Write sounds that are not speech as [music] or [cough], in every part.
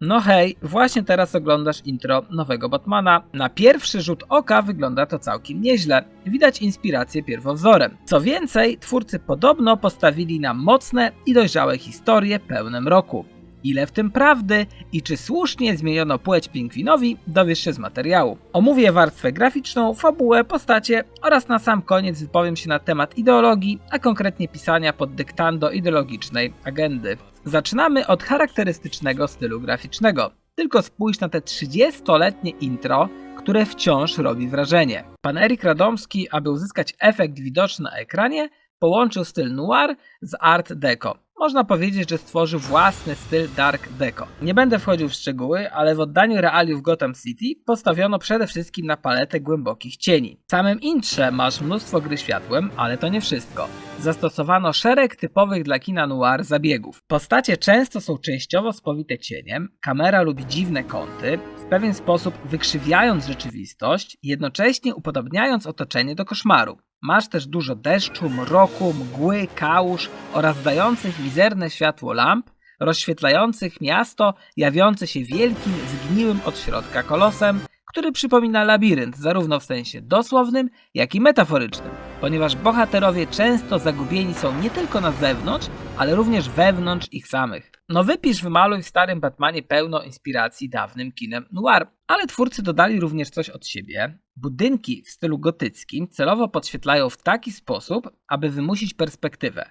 No hej, właśnie teraz oglądasz intro nowego Batmana. Na pierwszy rzut oka wygląda to całkiem nieźle. Widać inspirację pierwowzorem. Co więcej, twórcy podobno postawili na mocne i dojrzałe historie pełne mroku. Ile w tym prawdy i czy słusznie zmieniono płeć pingwinowi, dowiesz się z materiału. Omówię warstwę graficzną, fabułę, postacie oraz na sam koniec wypowiem się na temat ideologii, a konkretnie pisania pod dyktando ideologicznej agendy. Zaczynamy od charakterystycznego stylu graficznego. Tylko spójrz na te 30-letnie intro, które wciąż robi wrażenie. Pan Erik Radomski, aby uzyskać efekt widoczny na ekranie, połączył styl noir z art deco. Można powiedzieć, że stworzył własny styl dark deco. Nie będę wchodził w szczegóły, ale w oddaniu realiów Gotham City postawiono przede wszystkim na paletę głębokich cieni. W samym intrze masz mnóstwo gry światłem, ale to nie wszystko. Zastosowano szereg typowych dla kina noir zabiegów. Postacie często są częściowo spowite cieniem, kamera lubi dziwne kąty, w pewien sposób wykrzywiając rzeczywistość, jednocześnie upodobniając otoczenie do koszmaru. Masz też dużo deszczu, mroku, mgły, kałuż oraz dających mizerne światło lamp, rozświetlających miasto, jawiące się wielkim, zgniłym od środka kolosem, który przypomina labirynt zarówno w sensie dosłownym, jak i metaforycznym, ponieważ bohaterowie często zagubieni są nie tylko na zewnątrz, ale również wewnątrz ich samych. No wypisz, wymaluj w starym Batmanie pełno inspiracji dawnym kinem noir, ale twórcy dodali również coś od siebie. Budynki w stylu gotyckim celowo podświetlają w taki sposób, aby wymusić perspektywę.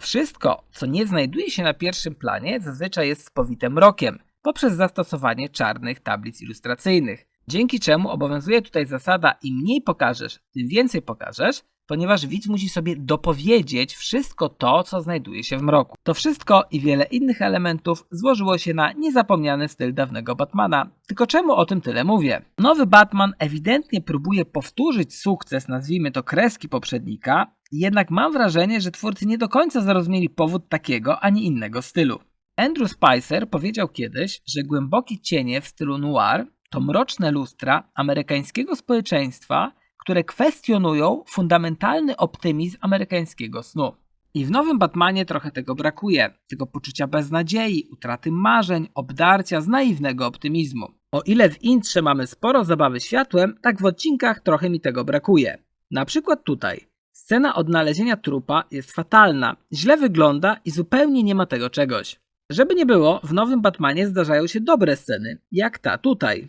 Wszystko, co nie znajduje się na pierwszym planie, zazwyczaj jest spowite mrokiem, poprzez zastosowanie czarnych tablic ilustracyjnych. Dzięki czemu obowiązuje tutaj zasada im mniej pokażesz, tym więcej pokażesz, ponieważ widz musi sobie dopowiedzieć wszystko to, co znajduje się w mroku. To wszystko i wiele innych elementów złożyło się na niezapomniany styl dawnego Batmana. Tylko czemu o tym tyle mówię? Nowy Batman ewidentnie próbuje powtórzyć sukces, nazwijmy to kreski poprzednika, jednak mam wrażenie, że twórcy nie do końca zrozumieli powód takiego, a nie innego stylu. Andrew Spicer powiedział kiedyś, że głębokie cienie w stylu noir to mroczne lustra amerykańskiego społeczeństwa, które kwestionują fundamentalny optymizm amerykańskiego snu. I w nowym Batmanie trochę tego brakuje, tego poczucia beznadziei, utraty marzeń, obdarcia z naiwnego optymizmu. O ile w intrze mamy sporo zabawy światłem, tak w odcinkach trochę mi tego brakuje. Na przykład tutaj. Scena odnalezienia trupa jest fatalna, źle wygląda i zupełnie nie ma tego czegoś. Żeby nie było, w nowym Batmanie zdarzają się dobre sceny, jak ta tutaj.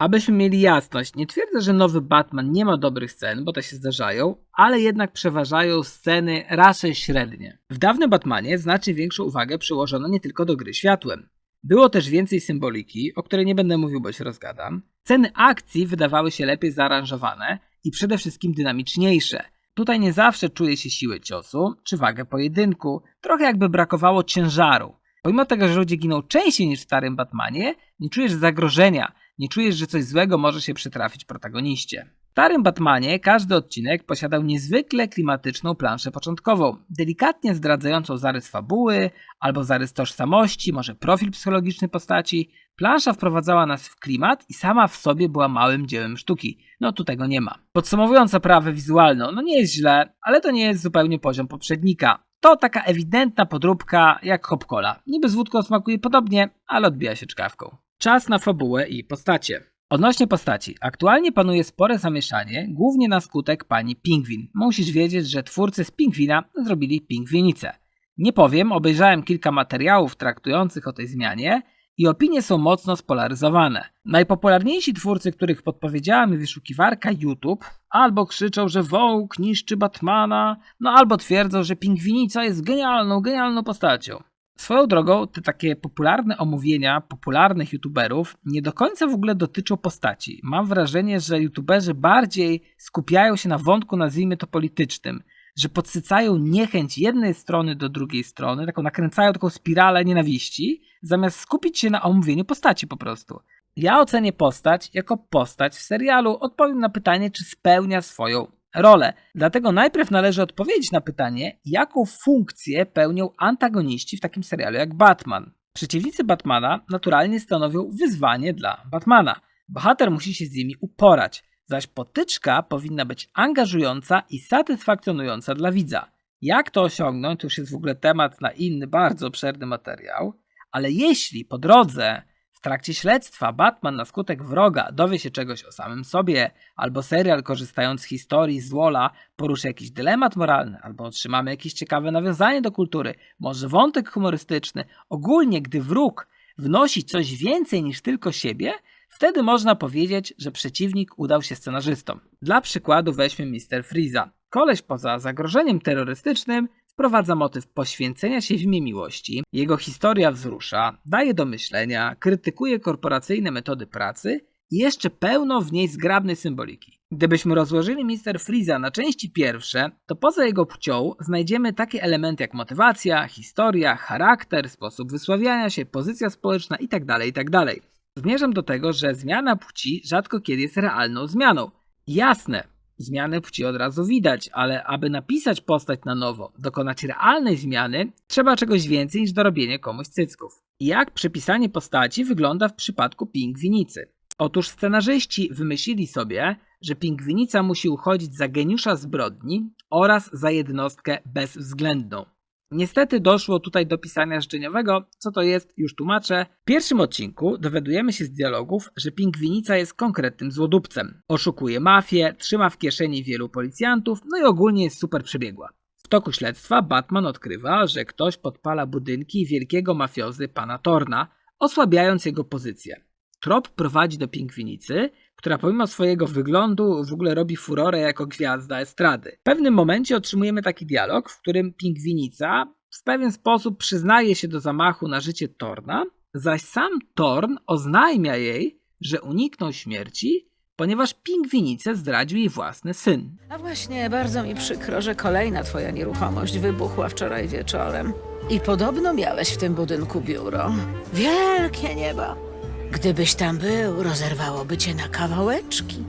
Abyśmy mieli jasność, nie twierdzę, że nowy Batman nie ma dobrych scen, bo te się zdarzają, ale jednak przeważają sceny raczej średnie. W dawnym Batmanie znacznie większą uwagę przyłożono nie tylko do gry światłem. Było też więcej symboliki, o której nie będę mówił, bo się rozgadam. Sceny akcji wydawały się lepiej zaaranżowane i przede wszystkim dynamiczniejsze. Tutaj nie zawsze czuje się siłę ciosu czy wagę pojedynku, trochę jakby brakowało ciężaru. Pomimo tego, że ludzie giną częściej niż w starym Batmanie, nie czujesz zagrożenia, nie czujesz, że coś złego może się przytrafić protagoniście. W starym Batmanie każdy odcinek posiadał niezwykle klimatyczną planszę początkową, delikatnie zdradzającą zarys fabuły albo zarys tożsamości, może profil psychologiczny postaci. Plansza wprowadzała nas w klimat i sama w sobie była małym dziełem sztuki. No tu tego nie ma. Podsumowując oprawę wizualną, no nie jest źle, ale to nie jest zupełnie poziom poprzednika. To taka ewidentna podróbka jak hopkola. Niby z wódką smakuje podobnie, ale odbija się czkawką. Czas na fabułę i postacie. Odnośnie postaci. Aktualnie panuje spore zamieszanie, głównie na skutek pani Pingwin. Musisz wiedzieć, że twórcy z Pingwina zrobili Pingwinicę. Nie powiem, obejrzałem kilka materiałów traktujących o tej zmianie i opinie są mocno spolaryzowane. Najpopularniejsi twórcy, których podpowiedziała mi wyszukiwarka YouTube, albo krzyczą, że Vogue niszczy Batmana, no albo twierdzą, że Pingwinica jest genialną, genialną postacią. Swoją drogą, te takie popularne omówienia popularnych youtuberów nie do końca w ogóle dotyczą postaci. Mam wrażenie, że youtuberzy bardziej skupiają się na wątku, nazwijmy to politycznym, że podsycają niechęć jednej strony do drugiej strony, taką nakręcają taką spiralę nienawiści, zamiast skupić się na omówieniu postaci po prostu. Ja ocenię postać jako postać w serialu, odpowiem na pytanie, czy spełnia swoją rolę. Dlatego najpierw należy odpowiedzieć na pytanie, jaką funkcję pełnią antagoniści w takim serialu jak Batman. Przeciwnicy Batmana naturalnie stanowią wyzwanie dla Batmana. Bohater musi się z nimi uporać, zaś potyczka powinna być angażująca i satysfakcjonująca dla widza. Jak to osiągnąć, to już jest w ogóle temat na inny, bardzo obszerny materiał, ale jeśli po drodze w trakcie śledztwa Batman na skutek wroga dowie się czegoś o samym sobie, albo serial korzystając z historii z Wola poruszy jakiś dylemat moralny, albo otrzymamy jakieś ciekawe nawiązanie do kultury, może wątek humorystyczny, ogólnie gdy wróg wnosi coś więcej niż tylko siebie, wtedy można powiedzieć, że przeciwnik udał się scenarzystom. Dla przykładu weźmy Mr. Freeza. Koleś poza zagrożeniem terrorystycznym wprowadza motyw poświęcenia się w imię miłości, jego historia wzrusza, daje do myślenia, krytykuje korporacyjne metody pracy i jeszcze pełno w niej zgrabnej symboliki. Gdybyśmy rozłożyli Mr. Freeza na części pierwsze, to poza jego płcią znajdziemy takie elementy jak motywacja, historia, charakter, sposób wysławiania się, pozycja społeczna tak itd. itd. Zmierzam do tego, że zmiana płci rzadko kiedy jest realną zmianą. Jasne, zmianę płci od razu widać, ale aby napisać postać na nowo, dokonać realnej zmiany, trzeba czegoś więcej niż dorobienie komuś cycków. Jak przepisanie postaci wygląda w przypadku pingwinicy? Otóż scenarzyści wymyślili sobie, że pingwinica musi uchodzić za geniusza zbrodni oraz za jednostkę bezwzględną. Niestety doszło tutaj do pisania życzeniowego. Co to jest, już tłumaczę. W pierwszym odcinku dowiadujemy się z dialogów, że pingwinica jest konkretnym złodupcem. Oszukuje mafię, trzyma w kieszeni wielu policjantów, no i ogólnie jest super przebiegła. W toku śledztwa Batman odkrywa, że ktoś podpala budynki wielkiego mafiozy pana Torna, osłabiając jego pozycję. Trop prowadzi do pingwinicy, która pomimo swojego wyglądu w ogóle robi furorę jako gwiazda estrady. W pewnym momencie otrzymujemy taki dialog, w którym pingwinica w pewien sposób przyznaje się do zamachu na życie Torna, zaś sam Torn oznajmia jej, że uniknął śmierci, ponieważ pingwinicę zdradził jej własny syn. A właśnie, bardzo mi przykro, że kolejna twoja nieruchomość wybuchła wczoraj wieczorem. I podobno miałeś w tym budynku biuro. Wielkie nieba! Gdybyś tam był, rozerwałoby cię na kawałeczki.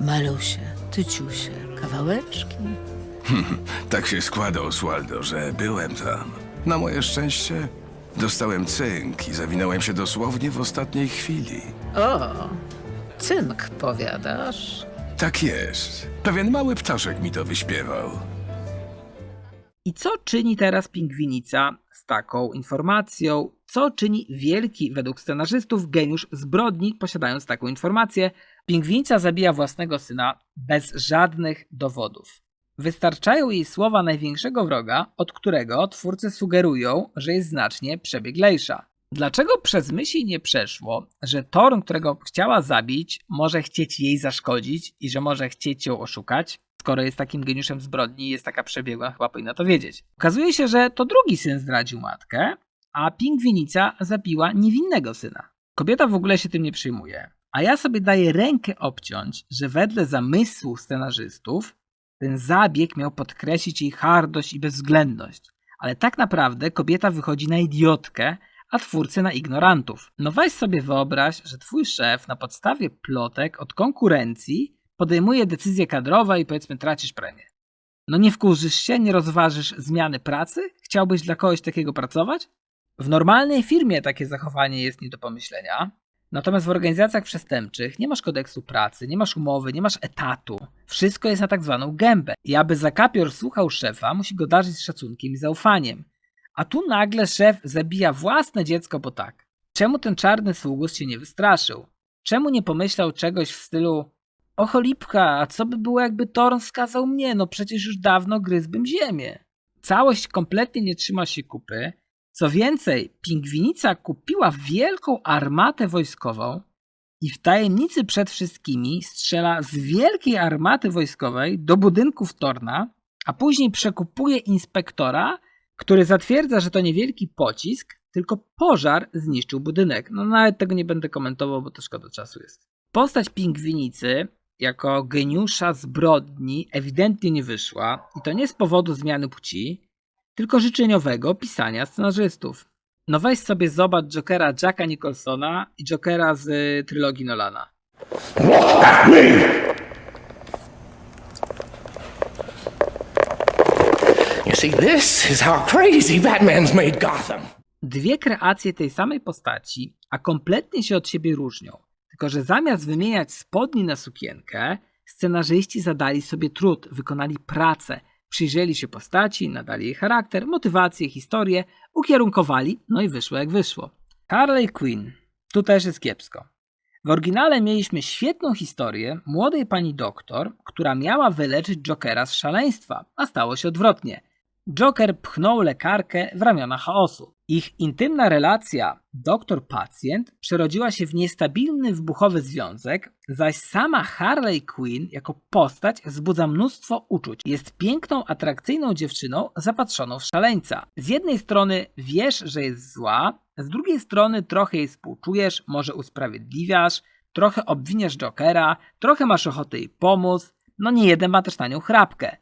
Malusie, tyciusie, kawałeczki. [laughs] Tak się składa, Oswaldo, że byłem tam. Na moje szczęście dostałem cynk i zawinąłem się dosłownie w ostatniej chwili. O, cynk, powiadasz? Tak jest. Pewien mały ptaszek mi to wyśpiewał. I co czyni teraz pingwinica taką informacją? Co czyni wielki, według scenarzystów, geniusz zbrodni, posiadając taką informację? Pingwinica zabija własnego syna bez żadnych dowodów. Wystarczają jej słowa największego wroga, od którego twórcy sugerują, że jest znacznie przebieglejsza. Dlaczego przez myśl nie przeszło, że Thorn, którego chciała zabić, może chcieć jej zaszkodzić i że może chcieć ją oszukać? Skoro jest takim geniuszem zbrodni i jest taka przebiegła, chyba powinna to wiedzieć. Okazuje się, że to drugi syn zdradził matkę, a pingwinica zabiła niewinnego syna. Kobieta w ogóle się tym nie przyjmuje. A ja sobie daję rękę obciąć, że wedle zamysłu scenarzystów ten zabieg miał podkreślić jej hardość i bezwzględność. Ale tak naprawdę kobieta wychodzi na idiotkę, a twórcy na ignorantów. No weź sobie wyobraź, że twój szef na podstawie plotek od konkurencji podejmuje decyzje kadrowe i powiedzmy tracisz premię. No nie wkurzysz się, nie rozważysz zmiany pracy? Chciałbyś dla kogoś takiego pracować? W normalnej firmie takie zachowanie jest nie do pomyślenia. Natomiast w organizacjach przestępczych nie masz kodeksu pracy, nie masz umowy, nie masz etatu. Wszystko jest na tak zwaną gębę. I aby zakapior słuchał szefa, musi go darzyć szacunkiem i zaufaniem. A tu nagle szef zabija własne dziecko, bo tak. Czemu ten czarny sługus się nie wystraszył? Czemu nie pomyślał czegoś w stylu o cholipka, a co by było jakby Thorn skazał mnie? No przecież już dawno gryzłbym ziemię. Całość kompletnie nie trzyma się kupy. Co więcej, pingwinica kupiła wielką armatę wojskową i w tajemnicy przed wszystkimi strzela z wielkiej armaty wojskowej do budynków Torna, a później przekupuje inspektora, który zatwierdza, że to niewielki pocisk, tylko pożar zniszczył budynek. No nawet tego nie będę komentował, bo to szkoda czasu jest. Postać pingwinicy jako geniusza zbrodni ewidentnie nie wyszła i to nie z powodu zmiany płci, tylko życzeniowego pisania scenarzystów. No weź sobie zobacz Jokera Jacka Nicholsona i Jokera z y, trylogii Nolana. You see, this is how crazy Batman's made Gotham. Dwie kreacje tej samej postaci, a kompletnie się od siebie różnią. Tylko, że zamiast wymieniać spodni na sukienkę, scenarzyści zadali sobie trud, wykonali pracę, przyjrzeli się postaci, nadali jej charakter, motywację, historię, ukierunkowali, no i wyszło jak wyszło. Harley Quinn. Tu też jest kiepsko. W oryginale mieliśmy świetną historię młodej pani doktor, która miała wyleczyć Jokera z szaleństwa, a stało się odwrotnie. Joker pchnął lekarkę w ramiona chaosu. Ich intymna relacja doktor-pacjent przerodziła się w niestabilny wybuchowy związek, zaś sama Harley Quinn jako postać wzbudza mnóstwo uczuć. Jest piękną, atrakcyjną dziewczyną zapatrzoną w szaleńca. Z jednej strony wiesz, że jest zła, z drugiej strony trochę jej współczujesz, może usprawiedliwiasz, trochę obwiniasz Jokera, trochę masz ochotę jej pomóc, no nie jeden ma też na nią chrapkę.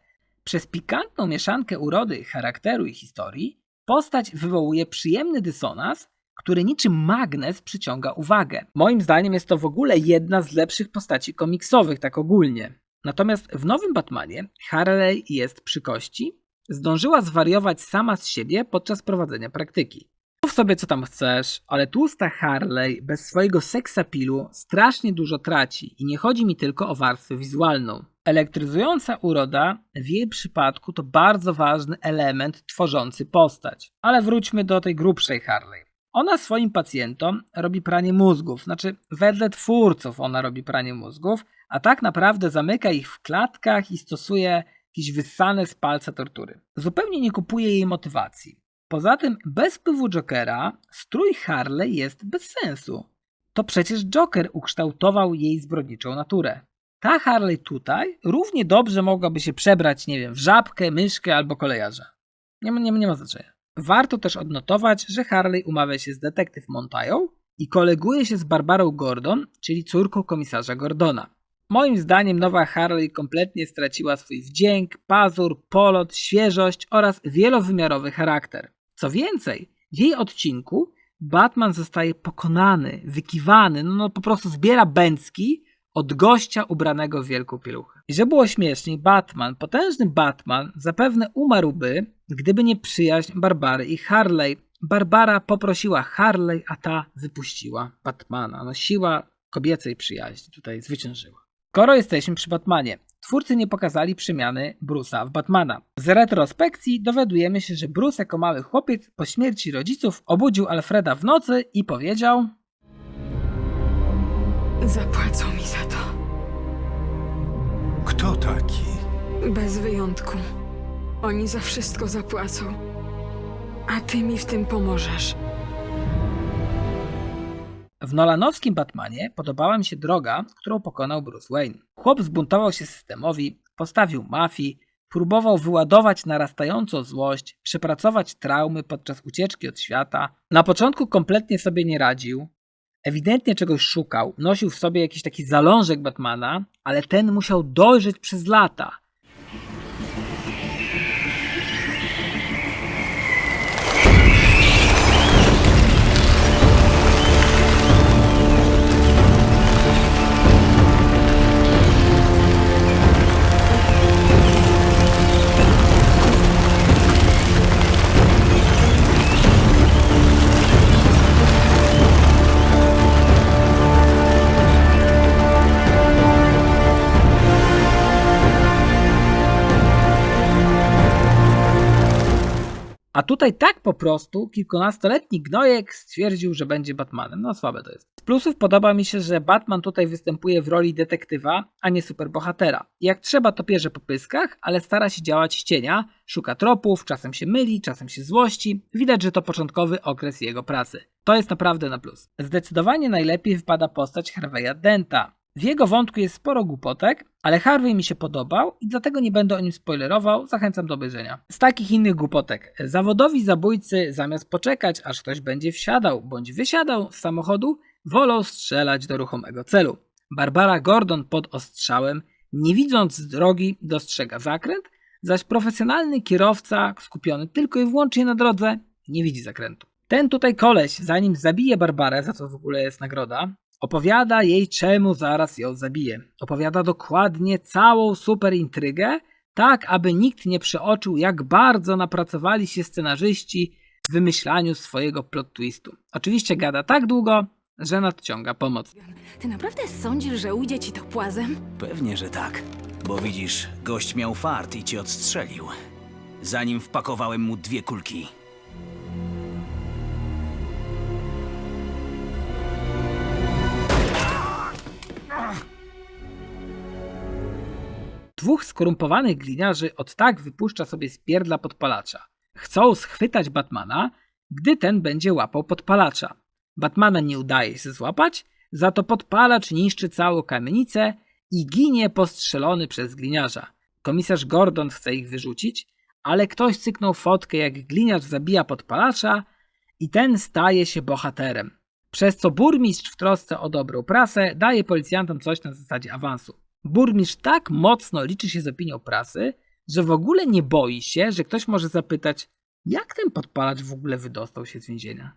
Przez pikantną mieszankę urody, charakteru i historii postać wywołuje przyjemny dysonans, który niczym magnes przyciąga uwagę. Moim zdaniem jest to w ogóle jedna z lepszych postaci komiksowych, tak ogólnie. Natomiast w nowym Batmanie Harley jest przy kości, zdążyła zwariować sama z siebie podczas prowadzenia praktyki. Mów sobie co tam chcesz, ale tłusta Harley bez swojego seksapilu strasznie dużo traci i nie chodzi mi tylko o warstwę wizualną. Elektryzująca uroda w jej przypadku to bardzo ważny element tworzący postać. Ale wróćmy do tej grubszej Harley. Ona swoim pacjentom robi pranie mózgów, znaczy wedle twórców ona robi pranie mózgów, a tak naprawdę zamyka ich w klatkach i stosuje jakieś wyssane z palca tortury. Zupełnie nie kupuje jej motywacji. Poza tym, bez wpływu Jokera, strój Harley jest bez sensu. To przecież Joker ukształtował jej zbrodniczą naturę. Ta Harley tutaj równie dobrze mogłaby się przebrać, nie wiem, w żabkę, myszkę albo kolejarza. Nie ma, nie, nie ma znaczenia. Warto też odnotować, że Harley umawia się z detektyw Montają i koleguje się z Barbarą Gordon, czyli córką komisarza Gordona. Moim zdaniem nowa Harley kompletnie straciła swój wdzięk, pazur, polot, świeżość oraz wielowymiarowy charakter. Co więcej, w jej odcinku Batman zostaje pokonany, wykiwany, no, no po prostu zbiera bęcki od gościa ubranego w wielką pieluchę. I żeby było śmieszniej, Batman, potężny Batman, zapewne umarłby, gdyby nie przyjaźń Barbary i Harley. Barbara poprosiła Harley, a ta wypuściła Batmana. No siła kobiecej przyjaźni tutaj zwyciężyła. Skoro jesteśmy przy Batmanie, twórcy nie pokazali przemiany Bruce'a w Batmana. Z retrospekcji dowiadujemy się, że Bruce jako mały chłopiec po śmierci rodziców obudził Alfreda w nocy i powiedział Zapłacą. Kto taki? Bez wyjątku. Oni za wszystko zapłacą. A ty mi w tym pomożesz. W Nolanowskim Batmanie podobała mi się droga, którą pokonał Bruce Wayne. Chłop zbuntował się systemowi, postawił mafii, próbował wyładować narastającą złość, przepracować traumy podczas ucieczki od świata. Na początku kompletnie sobie nie radził. Ewidentnie czegoś szukał, nosił w sobie jakiś taki zalążek Batmana, ale ten musiał dojrzeć przez lata. A tutaj tak po prostu kilkunastoletni gnojek stwierdził, że będzie Batmanem. No słabe to jest. Z plusów podoba mi się, że Batman tutaj występuje w roli detektywa, a nie superbohatera. Jak trzeba to pierze po pyskach, ale stara się działać z cienia, szuka tropów, czasem się myli, czasem się złości. Widać, że to początkowy okres jego pracy. To jest naprawdę na plus. Zdecydowanie najlepiej wypada postać Harveya Denta. W jego wątku jest sporo głupotek, ale Harvey mi się podobał i dlatego nie będę o nim spoilerował, zachęcam do obejrzenia. Z takich innych głupotek. Zawodowi zabójcy zamiast poczekać, aż ktoś będzie wsiadał bądź wysiadał z samochodu, wolą strzelać do ruchomego celu. Barbara Gordon pod ostrzałem, nie widząc drogi, dostrzega zakręt, zaś profesjonalny kierowca skupiony tylko i wyłącznie na drodze nie widzi zakrętu. Ten tutaj koleś, zanim zabije Barbarę, za co w ogóle jest nagroda, Opowiada jej, czemu zaraz ją zabije. Opowiada dokładnie całą super intrygę, tak aby nikt nie przeoczył, jak bardzo napracowali się scenarzyści w wymyślaniu swojego plot twistu. Oczywiście gada tak długo, że nadciąga pomoc. Ty naprawdę sądzisz, że ujdzie ci to płazem? Pewnie, że tak. Bo widzisz, gość miał fart i cię odstrzelił. Zanim wpakowałem mu dwie kulki. Dwóch skorumpowanych gliniarzy od tak wypuszcza sobie spierdla podpalacza. Chcą schwytać Batmana, gdy ten będzie łapał podpalacza. Batmana nie udaje się złapać, za to podpalacz niszczy całą kamienicę i ginie postrzelony przez gliniarza. Komisarz Gordon chce ich wyrzucić, ale ktoś cyknął fotkę, jak gliniarz zabija podpalacza i ten staje się bohaterem. Przez co burmistrz w trosce o dobrą prasę daje policjantom coś na zasadzie awansu. Burmistrz tak mocno liczy się z opinią prasy, że w ogóle nie boi się, że ktoś może zapytać, jak ten podpalacz w ogóle wydostał się z więzienia.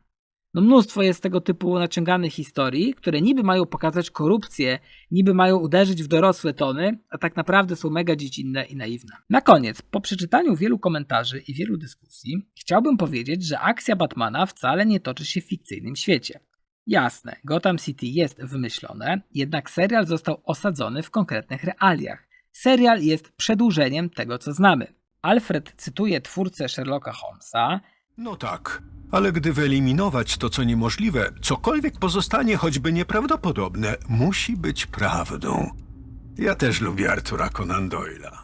No mnóstwo jest tego typu naciąganych historii, które niby mają pokazać korupcję, niby mają uderzyć w dorosłe tony, a tak naprawdę są mega dziecinne i naiwne. Na koniec, po przeczytaniu wielu komentarzy i wielu dyskusji, chciałbym powiedzieć, że akcja Batmana wcale nie toczy się w fikcyjnym świecie. Jasne, Gotham City jest wymyślone, jednak serial został osadzony w konkretnych realiach. Serial jest przedłużeniem tego, co znamy. Alfred cytuje twórcę Sherlocka Holmesa, No tak, ale gdy wyeliminować to, co niemożliwe, cokolwiek pozostanie choćby nieprawdopodobne, musi być prawdą. Ja też lubię Artura Conan Doyle'a.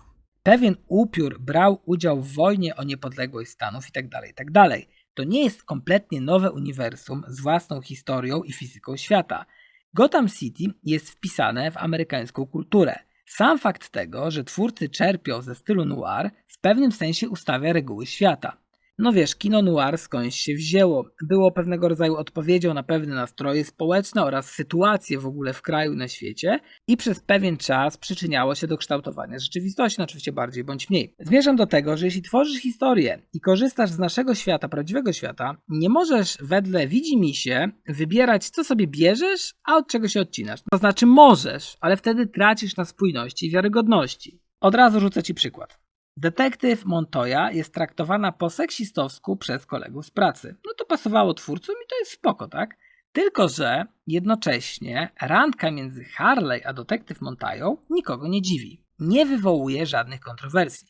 pewien upiór brał udział w wojnie o niepodległość Stanów itd., itd. To nie jest kompletnie nowe uniwersum z własną historią i fizyką świata. Gotham City jest wpisane w amerykańską kulturę. Sam fakt tego, że twórcy czerpią ze stylu noir, w pewnym sensie ustawia reguły świata. No wiesz, kino noir skądś się wzięło. Było pewnego rodzaju odpowiedzią na pewne nastroje społeczne oraz sytuacje w ogóle w kraju i na świecie i przez pewien czas przyczyniało się do kształtowania rzeczywistości, no oczywiście bardziej bądź mniej. Zmierzam do tego, że jeśli tworzysz historię i korzystasz z naszego świata, prawdziwego świata, nie możesz wedle widzi mi się wybierać, co sobie bierzesz, a od czego się odcinasz. To znaczy możesz, ale wtedy tracisz na spójności i wiarygodności. Od razu rzucę ci przykład. Detektyw Montoya jest traktowana po seksistowsku przez kolegów z pracy. No to pasowało twórcom i to jest spoko, tak? Tylko, że jednocześnie randka między Harley a detektyw Montają nikogo nie dziwi. Nie wywołuje żadnych kontrowersji.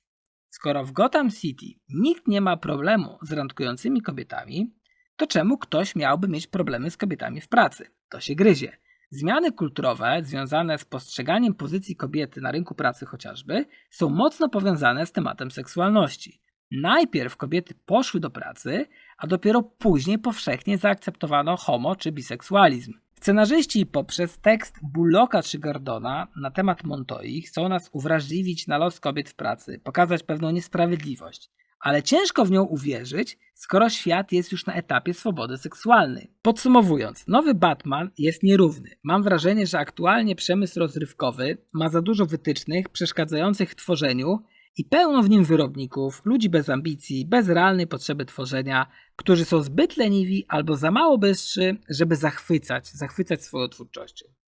Skoro w Gotham City nikt nie ma problemu z randkującymi kobietami, to czemu ktoś miałby mieć problemy z kobietami w pracy? To się gryzie. Zmiany kulturowe związane z postrzeganiem pozycji kobiety na rynku pracy chociażby są mocno powiązane z tematem seksualności. Najpierw kobiety poszły do pracy, a dopiero później powszechnie zaakceptowano homo czy biseksualizm. Scenarzyści poprzez tekst Bullocka czy Gordona na temat Montoi chcą nas uwrażliwić na los kobiet w pracy, pokazać pewną niesprawiedliwość. Ale ciężko w nią uwierzyć, skoro świat jest już na etapie swobody seksualnej. Podsumowując, nowy Batman jest nierówny. Mam wrażenie, że aktualnie przemysł rozrywkowy ma za dużo wytycznych przeszkadzających w tworzeniu i pełno w nim wyrobników, ludzi bez ambicji, bez realnej potrzeby tworzenia, którzy są zbyt leniwi albo za mało bystrzy, żeby zachwycać, zachwycać swoją twórczością.